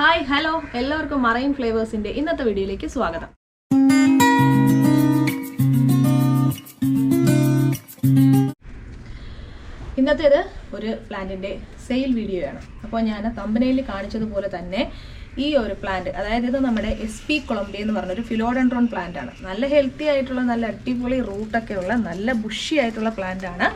Hi hello എല്ലാവർക്കും marine ഫ്ലേവേഴ്സിന്റെ ഇന്നത്തെ വീഡിയോയിലേക്ക് സ്വാഗതം. ഇന്നത്തേത് ഒരു പ്ലാന്റിന്റെ സെയിൽ വീഡിയോ ആണ് അപ്പോൾ ഞാൻ തമ്പനയിൽ കാണിച്ചതുപോലെ തന്നെ ഈ ഒരു പ്ലാന്റ് അതായത് ഇത് നമ്മുടെ എസ് പി കൊളംബിയ എന്ന് പറഞ്ഞൊരു ഫിലോഡൻഡ്രോൺ പ്ലാന്റ് ആണ്. നല്ല ഹെൽത്തി ആയിട്ടുള്ള നല്ല അടിപൊളി റൂട്ടൊക്കെ ഉള്ള നല്ല ബുഷി ആയിട്ടുള്ള പ്ലാന്റ് ആണ്.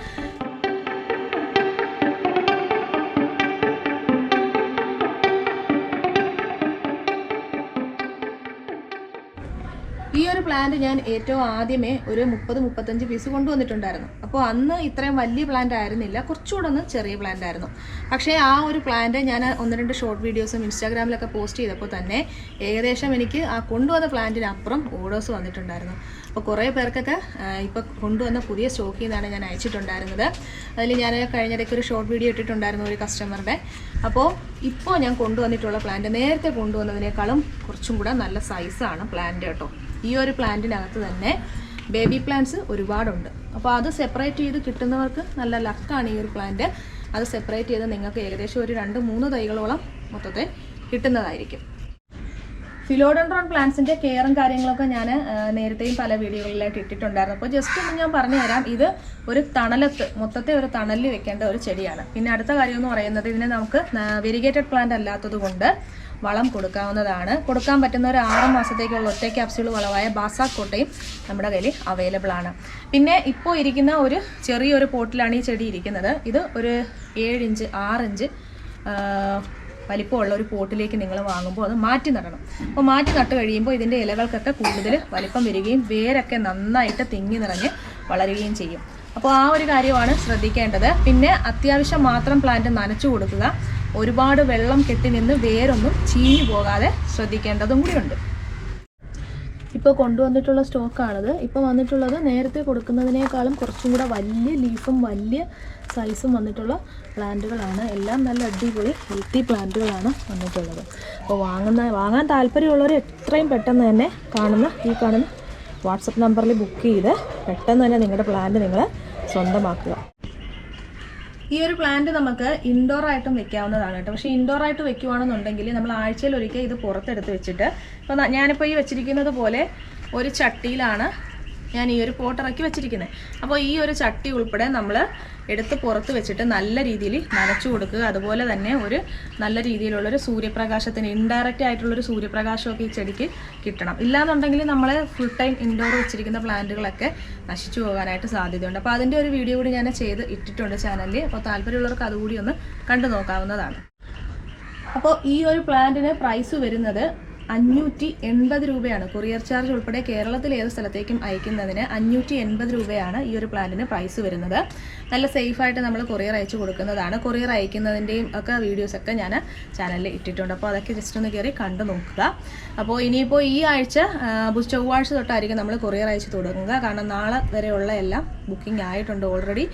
ഈ ഒരു പ്ലാന്റ് ഞാൻ ഏറ്റവും ആദ്യമേ ഒരു മുപ്പത് മുപ്പത്തഞ്ച് പീസ് കൊണ്ടുവന്നിട്ടുണ്ടായിരുന്നു. അപ്പോൾ അന്ന് ഇത്രയും വലിയ പ്ലാന്റ് ആയിരുന്നില്ല. കുറച്ചുകൂടെ ഒന്ന് ചെറിയ പ്ലാന്റ് ആയിരുന്നു. പക്ഷേ ആ ഒരു പ്ലാന്റ് ഞാൻ ഒന്ന് രണ്ട് ഷോർട്ട് വീഡിയോസും ഇൻസ്റ്റാഗ്രാമിലൊക്കെ പോസ്റ്റ് ചെയ്തപ്പോൾ തന്നെ ഏകദേശം എനിക്ക് ആ കൊണ്ടുവന്ന പ്ലാന്റിനപ്പുറം ഓർഡേഴ്സ് വന്നിട്ടുണ്ടായിരുന്നു. അപ്പോൾ കുറേ പേർക്കൊക്കെ ഇപ്പോൾ കൊണ്ടുവന്ന പുതിയ സ്റ്റോക്കിൽ നിന്നാണ് ഞാൻ അയച്ചിട്ടുണ്ടായിരുന്നത്. അതിൽ ഞാൻ കഴിഞ്ഞിടയ്ക്ക് ഒരു ഷോർട്ട് വീഡിയോ ഇട്ടിട്ടുണ്ടായിരുന്നു ഒരു കസ്റ്റമറുടെ അപ്പോൾ ഇപ്പോൾ ഞാൻ കൊണ്ടുവന്നിട്ടുള്ള പ്ലാന്റ് നേരത്തെ കൊണ്ടുവന്നതിനേക്കാളും കുറച്ചും കൂടെ നല്ല സൈസാണ് പ്ലാന്റ് കേട്ടോ. ഈ ഒരു പ്ലാന്റിനകത്ത് തന്നെ ബേബി പ്ലാന്റ്സ് ഒരുപാടുണ്ട്. അപ്പോൾ അത് സെപ്പറേറ്റ് ചെയ്ത് കിട്ടുന്നവർക്ക് നല്ല ലക്കാണ് ഈ ഒരു പ്ലാന്റ്. അത് സെപ്പറേറ്റ് ചെയ്ത് നിങ്ങൾക്ക് ഏകദേശം ഒരു രണ്ട് മൂന്ന് തൈകളോളം മൊത്തത്തെ കിട്ടുന്നതായിരിക്കും. ഫിലോഡൻഡ്രോൺ പ്ലാന്റ്സിന്റെ കെയറും കാര്യങ്ങളൊക്കെ ഞാൻ നേരത്തെയും പല വീഡിയോകളിലായിട്ട് ഇട്ടിട്ടുണ്ടായിരുന്നു. അപ്പോൾ ജസ്റ്റ് ഒന്ന് ഞാൻ പറഞ്ഞു തരാം. ഇത് ഒരു തണലത്ത് മൊത്തത്തെ ഒരു തണലിൽ വെക്കേണ്ട ഒരു ചെടിയാണ്. പിന്നെ അടുത്ത കാര്യം എന്ന് പറയുന്നത് ഇതിനെ നമുക്ക് വെരിഗേറ്റഡ് പ്ലാന്റ് അല്ലാത്തത് കൊണ്ട് വളം കൊടുക്കാവുന്നതാണ്. കൊടുക്കാൻ പറ്റുന്ന ഒരു ആറ് മാസത്തേക്കുള്ള ഒറ്റ ക്യാപ്സ്യൂൾ വളമായ ബാസാക്കോട്ടയും നമ്മുടെ കയ്യിൽ അവൈലബിൾ ആണ്. പിന്നെ ഇപ്പോൾ ഇരിക്കുന്ന ഒരു ചെറിയൊരു പോട്ടിലാണ് ഈ ചെടി ഇരിക്കുന്നത്. ഇത് ഒരു ഏഴിഞ്ച് ആറിഞ്ച് വലിപ്പമുള്ള ഒരു പോട്ടിലേക്ക് നിങ്ങൾ വാങ്ങുമ്പോൾ അത് മാറ്റി നടണം. അപ്പോൾ മാറ്റി നട്ട് കഴിയുമ്പോൾ ഇതിന്റെ ഇലകൾക്കൊക്കെ കൂടുതൽ വലിപ്പം വരികയും വേരൊക്കെ നന്നായിട്ട് തിങ്ങി നിറഞ്ഞ് വളരുകയും ചെയ്യും. അപ്പോൾ ആ ഒരു കാര്യമാണ് ശ്രദ്ധിക്കേണ്ടത്. പിന്നെ അത്യാവശ്യം മാത്രം പ്ലാന്റ് നനച്ചു കൊടുക്കുക. ഒരുപാട് വെള്ളം കെട്ടി നിന്ന് വേരൊന്നും ചീഞ്ഞു പോകാതെ ശ്രദ്ധിക്കേണ്ടതും കൂടിയുണ്ട് ഇപ്പോൾ കൊണ്ടുവന്നിട്ടുള്ള സ്റ്റോക്കാണിത് ഇപ്പോൾ വന്നിട്ടുള്ളത് നേരത്തെ കൊടുക്കുന്നതിനേക്കാളും കുറച്ചും കൂടെ വലിയ ലീഫും വലിയ സൈസും വന്നിട്ടുള്ള പ്ലാന്റുകളാണ്. എല്ലാം നല്ല അടിപൊളി ഹെൽത്തി പ്ലാന്റുകളാണ് വന്നിട്ടുള്ളത്. അപ്പോൾ വാങ്ങുന്ന വാങ്ങാൻ താല്പര്യമുള്ളവർ എത്രയും പെട്ടെന്ന് തന്നെ കാണുന്ന ഈ കാണുന്ന വാട്സപ്പ് നമ്പറിൽ ബുക്ക് ചെയ്ത് പെട്ടെന്ന് തന്നെ നിങ്ങളുടെ പ്ലാന്റ് നിങ്ങൾ സ്വന്തമാക്കുക. ഈ ഒരു പ്ലാന്റ് നമുക്ക് ഇൻഡോർ ആയിട്ടും വെക്കാവുന്നതാണ് കേട്ടോ. പക്ഷേ ഇൻഡോർ ആയിട്ട് വെക്കുവാണെന്നുണ്ടെങ്കിൽ നമ്മൾ ആഴ്ചയിൽ ഒരിക്കൽ ഇത് പുറത്തെടുത്ത് വെച്ചിട്ട് ഇപ്പോൾ ഞാനിപ്പോൾ ഈ വെച്ചിരിക്കുന്നത് പോലെ ഒരു ചട്ടിയിലാണ് ഞാൻ ഈ ഒരു പോട്ടിറക്കി വെച്ചിരിക്കുന്നത് അപ്പോൾ ഈ ഒരു ചട്ടി ഉൾപ്പെടെ നമ്മൾ എടുത്ത് പുറത്ത് വെച്ചിട്ട് നല്ല രീതിയിൽ നനച്ചു കൊടുക്കുക. അതുപോലെ തന്നെ ഒരു നല്ല രീതിയിലുള്ളൊരു സൂര്യപ്രകാശത്തിന് ഇൻഡയറക്റ്റ് ആയിട്ടുള്ളൊരു സൂര്യപ്രകാശമൊക്കെ ഈ ചെടിക്ക് കിട്ടണം. ഇല്ലാന്നുണ്ടെങ്കിൽ നമ്മൾ ഫുൾ ടൈം ഇൻഡോർ വെച്ചിരിക്കുന്ന പ്ലാന്റുകളൊക്കെ നശിച്ചു പോകാനായിട്ട് സാധ്യതയുണ്ട്. അപ്പോൾ അതിന്റെ ഒരു വീഡിയോ കൂടി ഞാൻ ചെയ്ത് ഇട്ടിട്ടുണ്ട് ചാനലിൽ അപ്പോൾ താല്പര്യമുള്ളവർക്ക് അതുകൂടി ഒന്ന് കണ്ടു നോക്കാവുന്നതാണ്. അപ്പോൾ ഈ ഒരു പ്ലാന്റിന് പ്രൈസ് വരുന്നത് അഞ്ഞൂറ്റി എൺപത് രൂപയാണ്. കൊറിയർ ചാർജ് ഉൾപ്പെടെ കേരളത്തിൽ ഏത് സ്ഥലത്തേക്കും അയക്കുന്നതിന് അഞ്ഞൂറ്റി എൺപത് രൂപയാണ് ഈ ഒരു പ്ലാനിന് പ്രൈസ് വരുന്നത്. നല്ല സേഫായിട്ട് നമ്മൾ കൊറിയർ അയച്ചു കൊടുക്കുന്നതാണ്. കൊറിയർ അയക്കുന്നതിന്റെയും ഒക്കെ വീഡിയോസൊക്കെ ഞാൻ ചാനലിൽ ഇട്ടിട്ടുണ്ട്. അപ്പോൾ അതൊക്കെ ജസ്റ്റ് ഒന്ന് കയറി കണ്ടു നോക്കുക. അപ്പോൾ ഇനിയിപ്പോൾ ഈ ആഴ്ച ചൊവ്വാഴ്ച തൊട്ടായിരിക്കും നമ്മൾ കൊറിയർ അയച്ചു തുടങ്ങുക. കാരണം നാളെ വരെയുള്ള എല്ലാം ബുക്കിംഗ് ആയിട്ടുണ്ട് ഓൾറെഡി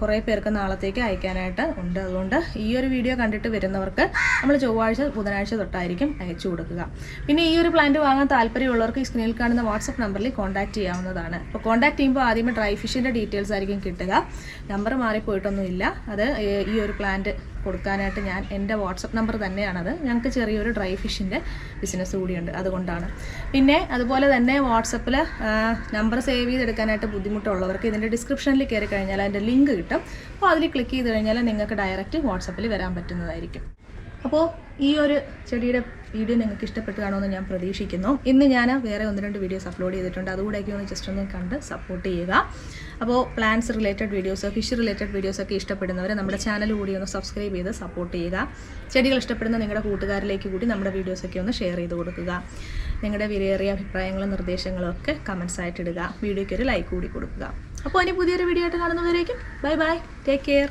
കുറേ പേർക്ക് നാളത്തേക്ക് അയക്കാനായിട്ട് ഉണ്ട്. അതുകൊണ്ട് ഈ ഒരു വീഡിയോ കണ്ടിട്ട് വരുന്നവർക്ക് നമ്മൾ ചൊവ്വാഴ്ച ബുധനാഴ്ച തൊട്ടായിരിക്കും അയച്ചു കൊടുക്കുക. പിന്നെ ഈ ഒരു പ്ലാന്റ് വാങ്ങാൻ താല്പര്യമുള്ളവർക്ക് ഈ സ്ക്രീനിൽ കാണുന്ന വാട്സപ്പ് നമ്പറിൽ കോൺടാക്ട് ചെയ്യാവുന്നതാണ്. അപ്പോൾ കോൺടാക്ട് ചെയ്യുമ്പോൾ ആദ്യമേ ഡ്രൈ ഫിഷിന്റെ ഡീറ്റെയിൽസ് ആയിരിക്കും കിട്ടുക. നമ്പർ മാറിപ്പോയിട്ടൊന്നുമില്ല. അത് ഈ ഒരു പ്ലാന്റ് കൊടുക്കാനായിട്ട് ഞാൻ എന്റെ വാട്സപ്പ് നമ്പർ തന്നെയാണത്. ഞങ്ങൾക്ക് ചെറിയൊരു ഡ്രൈ ഫിഷിന്റെ ബിസിനസ് കൂടിയുണ്ട്. അതുകൊണ്ടാണ്. പിന്നെ അതുപോലെ തന്നെ വാട്സപ്പിൽ നമ്പർ സേവ് ചെയ്തെടുക്കാനായിട്ട് ബുദ്ധിമുട്ടുള്ളവർക്ക് ഇതിന്റെ ഡിസ്ക്രിപ്ഷനിൽ കയറി കഴിഞ്ഞാൽ അതിന്റെ ലിങ്ക് കിട്ടും. അപ്പോൾ അതിൽ ക്ലിക്ക് ചെയ്ത് കഴിഞ്ഞാൽ നിങ്ങൾക്ക് ഡയറക്റ്റ് വാട്സപ്പിൽ വരാൻ പറ്റുന്നതായിരിക്കും. അപ്പോൾ ഈ ഒരു ചെടിയുടെ വീഡിയോ നിങ്ങൾക്ക് ഇഷ്ടപ്പെട്ട് കാണുമെന്ന് ഞാൻ പ്രതീക്ഷിക്കുന്നു. ഇന്ന് ഞാൻ വേറെ ഒന്ന് രണ്ട് വീഡിയോസ് അപ്ലോഡ് ചെയ്തിട്ടുണ്ട്. അതുകൂടെയൊക്കെ ഒന്ന് ജസ്റ്റ് ഒന്ന് കണ്ട് സപ്പോർട്ട് ചെയ്യുക. അപ്പോൾ plants related videos fish related വീഡിയോസൊക്കെ ഇഷ്ടപ്പെടുന്നവർ നമ്മുടെ ചാനൽ കൂടി ഒന്ന് സബ്സ്ക്രൈബ് ചെയ്ത് സപ്പോർട്ട് ചെയ്യുക. ചെടികൾ ഇഷ്ടപ്പെടുന്ന നിങ്ങളുടെ കൂട്ടുകാരിലേക്ക് കൂടി നമ്മുടെ വീഡിയോസൊക്കെ ഒന്ന് ഷെയർ ചെയ്ത് കൊടുക്കുക. നിങ്ങളുടെ വിലയേറിയ അഭിപ്രായങ്ങളും നിർദ്ദേശങ്ങളും ഒക്കെ കമൻസ് ആയിട്ട് ഇടുക. വീഡിയോയ്ക്ക് ഒരു ലൈക്ക് കൂടി കൊടുക്കുക. അപ്പോൾ ഇനി പുതിയൊരു വീഡിയോ ആയിട്ട് കാണുന്നവരേക്കും. Bye bye take care